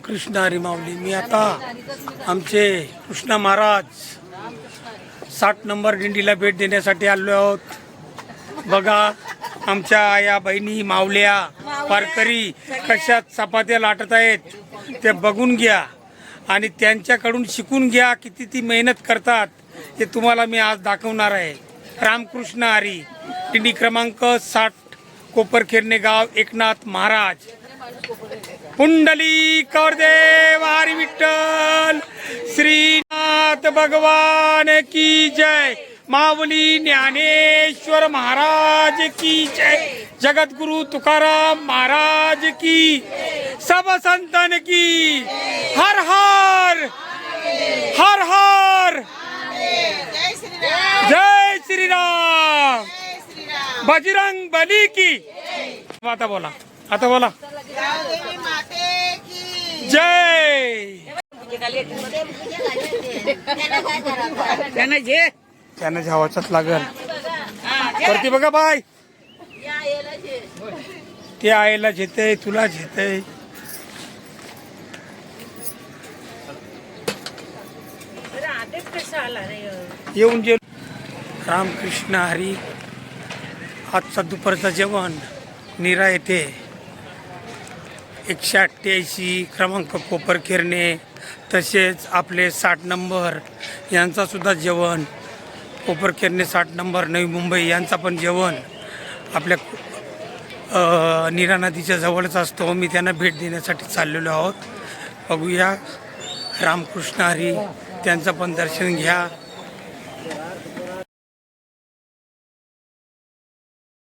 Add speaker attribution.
Speaker 1: रामकृष्ण हरी माऊली. मी आता आमचे कृष्ण महाराज साठ नंबर दिंडीला भेट देण्यासाठी आलो आहोत. बघा आमच्या आया बहिणी मावल्या वारकरी कशा चपात्या लाटत आहेत ते बघून घ्या आणि त्यांच्याकडून शिकून घ्या किती ती मेहनत करतात हे तुम्हाला मी आज दाखवणार आहे. रामकृष्ण हरी दिंडी क्रमांक साठ कोपरखेरणे गाव एकनाथ महाराज. पुंडली देव हरी विठ्ठल श्रीनाथ भगवान की जय। माऊली ज्ञानेश्वर महाराज की जय। जगत गुरु तुकाराम महाराज की सब संतन की हर हर हर हर।
Speaker 2: जय
Speaker 1: जय श्रीराम। बजरंग बली की। आता बोला। आता बोला. जय!
Speaker 2: त्यांना जे
Speaker 1: त्यानं झावाचाच लागल. वरती बघा बाय ते आईला झेते तुला झेते येऊन जे रामकृष्ण हरी आजचा दुपारचं जेवण निरा येते. एकशे अठ्ठ्याऐंशी क्रमांक कोपर किरणे तसेच आपले साठ नंबर यांचासुद्धा जेवण. कोपर कोपरखेरणे साठ नंबर नवी मुंबई यांचा पण जेवण. आपल्या निरा नदीच्या जवळच असतो. मी त्यांना भेट देण्यासाठी चाललेलो आहोत. बघूया. रामकृष्ण हरी त्यांचं पण दर्शन घ्या.